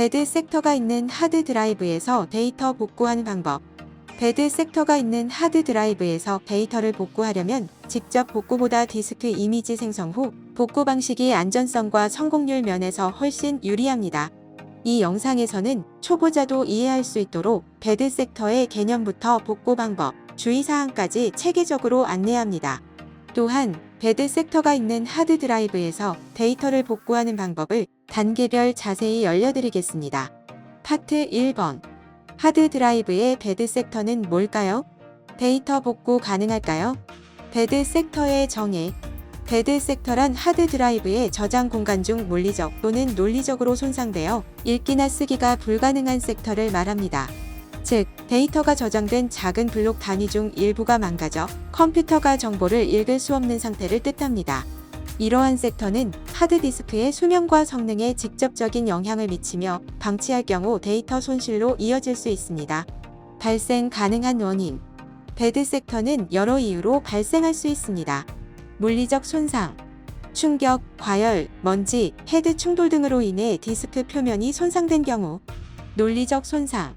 배드 섹터가 있는 하드 드라이브에서 데이터 복구하는 방법. 배드 섹터가 있는 하드 드라이브에서 데이터를 복구하려면 직접 복구보다 디스크 이미지 생성 후 복구 방식이 안전성과 성공률 면에서 훨씬 유리합니다. 이 영상에서는 초보자도 이해할 수 있도록 배드 섹터의 개념부터 복구 방법, 주의사항까지 체계적으로 안내합니다. 또한 배드 섹터가 있는 하드 드라이브에서 데이터를 복구하는 방법을 단계별 자세히 알려드리겠습니다. 파트 1번 하드 드라이브의 배드 섹터는 뭘까요? 데이터 복구 가능할까요? 배드 섹터의 정의 배드 섹터란 하드 드라이브의 저장 공간 중 물리적 또는 논리적으로 손상되어 읽기나 쓰기가 불가능한 섹터를 말합니다. 즉, 데이터가 저장된 작은 블록 단위 중 일부가 망가져 컴퓨터가 정보를 읽을 수 없는 상태를 뜻합니다. 이러한 섹터는 하드디스크의 수명과 성능에 직접적인 영향을 미치며 방치할 경우 데이터 손실로 이어질 수 있습니다. 발생 가능한 원인. 배드 섹터는 여러 이유로 발생할 수 있습니다. 물리적 손상, 충격, 과열, 먼지, 헤드 충돌 등으로 인해 디스크 표면이 손상된 경우, 논리적 손상,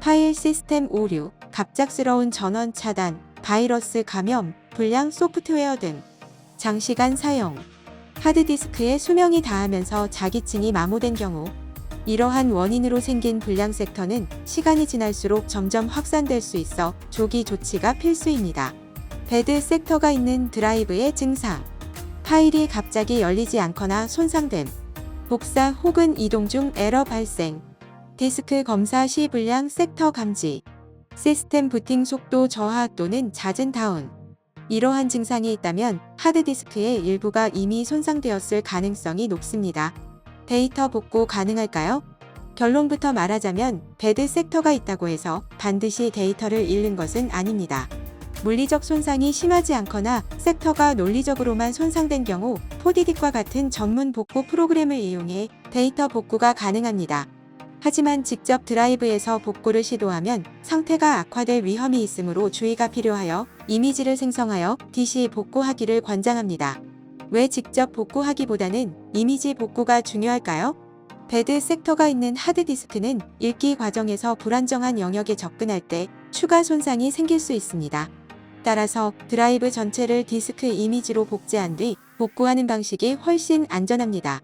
파일 시스템 오류, 갑작스러운 전원 차단, 바이러스 감염, 불량 소프트웨어 등, 장시간 사용, 하드디스크의 수명이 다하면서 자기층이 마모된 경우, 이러한 원인으로 생긴 불량 섹터는 시간이 지날수록 점점 확산될 수 있어 조기 조치가 필수입니다. 배드 섹터가 있는 드라이브의 증상. 파일이 갑자기 열리지 않거나 손상됨. 복사 혹은 이동 중 에러 발생. 디스크 검사 시 불량 섹터 감지. 시스템 부팅 속도 저하 또는 잦은 다운. 이러한 증상이 있다면 하드디스크의 일부가 이미 손상되었을 가능성이 높습니다. 데이터 복구 가능할까요? 결론부터 말하자면 배드 섹터가 있다고 해서 반드시 데이터를 잃는 것은 아닙니다. 물리적 손상이 심하지 않거나 섹터가 논리적으로만 손상된 경우 포디딕과 같은 전문 복구 프로그램을 이용해 데이터 복구가 가능합니다. 하지만 직접 드라이브에서 복구를 시도하면 상태가 악화될 위험이 있으므로 주의가 필요하여 이미지를 생성하여 DC 복구하기를 권장합니다. 왜 직접 복구하기보다는 이미지 복구가 중요할까요? 배드 섹터가 있는 하드디스크는 읽기 과정에서 불안정한 영역에 접근할 때 추가 손상이 생길 수 있습니다. 따라서 드라이브 전체를 디스크 이미지로 복제한 뒤 복구하는 방식이 훨씬 안전합니다.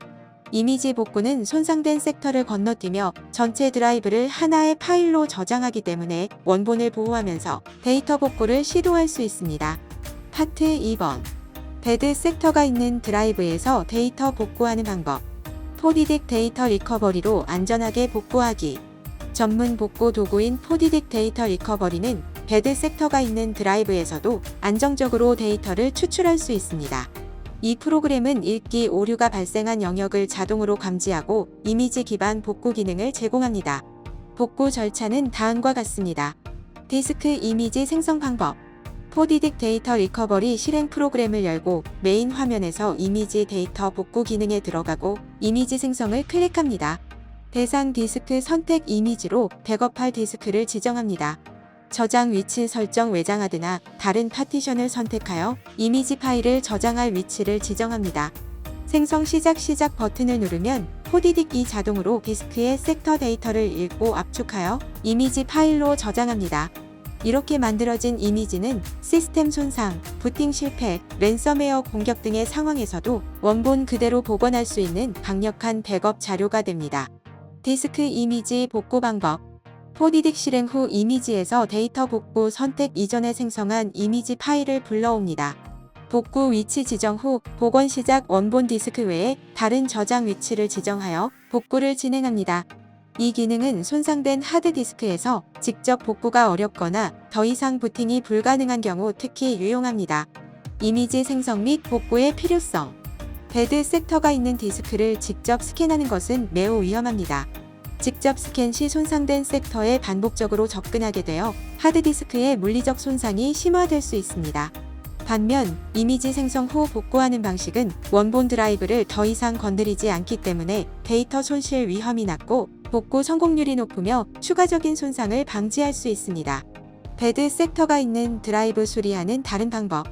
이미지 복구는 손상된 섹터를 건너뛰며 전체 드라이브를 하나의 파일로 저장하기 때문에 원본을 보호하면서 데이터 복구를 시도할 수 있습니다. 파트 2번 배드 섹터가 있는 드라이브에서 데이터 복구하는 방법 포디딕 데이터 리커버리로 안전하게 복구하기 전문 복구 도구인 포디딕 데이터 리커버리는 배드 섹터가 있는 드라이브에서도 안정적으로 데이터를 추출할 수 있습니다. 이 프로그램은 읽기 오류가 발생한 영역을 자동으로 감지하고 이미지 기반 복구 기능을 제공합니다. 복구 절차는 다음과 같습니다. 디스크 이미지 생성 방법 포디딕 데이터 리커버리 실행 프로그램을 열고 메인 화면에서 이미지 데이터 복구 기능에 들어가고 이미지 생성을 클릭합니다. 대상 디스크 선택 이미지로 백업할 디스크를 지정합니다. 저장 위치 설정 외장하드나 다른 파티션을 선택하여 이미지 파일을 저장할 위치를 지정합니다. 생성 시작 시작 버튼을 누르면 포디딕이 자동으로 디스크의 섹터 데이터를 읽고 압축하여 이미지 파일로 저장합니다. 이렇게 만들어진 이미지는 시스템 손상, 부팅 실패, 랜섬웨어 공격 등의 상황에서도 원본 그대로 복원할 수 있는 강력한 백업 자료가 됩니다. 디스크 이미지 복구 방법 포디딕 실행 후 이미지에서 데이터 복구 선택 이전에 생성한 이미지 파일을 불러옵니다. 복구 위치 지정 후 복원 시작 원본 디스크 외에 다른 저장 위치를 지정하여 복구를 진행합니다. 이 기능은 손상된 하드디스크에서 직접 복구가 어렵거나 더 이상 부팅이 불가능한 경우 특히 유용합니다. 이미지 생성 및 복구의 필요성 배드 섹터가 있는 디스크를 직접 스캔하는 것은 매우 위험합니다. 직접 스캔 시 손상된 섹터에 반복적으로 접근하게 되어 하드디스크의 물리적 손상이 심화될 수 있습니다. 반면 이미지 생성 후 복구하는 방식은 원본 드라이브를 더 이상 건드리지 않기 때문에 데이터 손실 위험이 낮고 복구 성공률이 높으며 추가적인 손상을 방지할 수 있습니다. 배드 섹터가 있는 드라이브 수리하는 다른 방법.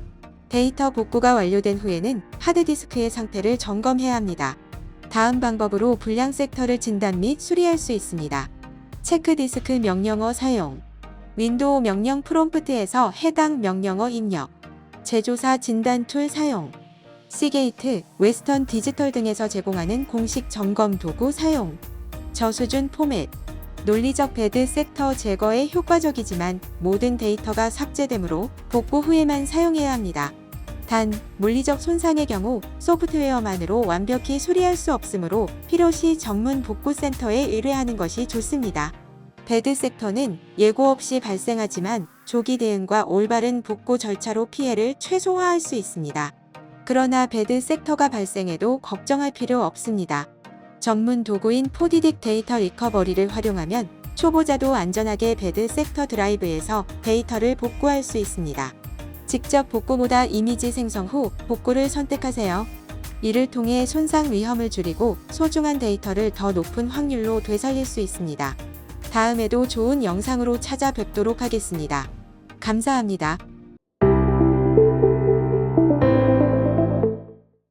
데이터 복구가 완료된 후에는 하드디스크의 상태를 점검해야 합니다. 다음 방법으로 불량 섹터를 진단 및 수리할 수 있습니다. 체크디스크 명령어 사용 윈도우 명령 프롬프트에서 해당 명령어 입력 제조사 진단 툴 사용 시게이트, 웨스턴 디지털 등에서 제공하는 공식 점검 도구 사용 저수준 포맷 논리적 배드 섹터 제거에 효과적이지만 모든 데이터가 삭제되므로 복구 후에만 사용해야 합니다. 단, 물리적 손상의 경우 소프트웨어만으로 완벽히 수리할 수 없으므로 필요시 전문 복구센터에 의뢰하는 것이 좋습니다. 배드 섹터는 예고 없이 발생하지만 조기 대응과 올바른 복구 절차로 피해를 최소화할 수 있습니다. 그러나 배드 섹터가 발생해도 걱정할 필요 없습니다. 전문 도구인 포디딕 데이터 리커버리를 활용하면 초보자도 안전하게 배드 섹터 드라이브에서 데이터를 복구할 수 있습니다. 직접 복구보다 이미지 생성 후 복구를 선택하세요. 이를 통해 손상 위험을 줄이고 소중한 데이터를 더 높은 확률로 되살릴 수 있습니다. 다음에도 좋은 영상으로 찾아뵙도록 하겠습니다. 감사합니다.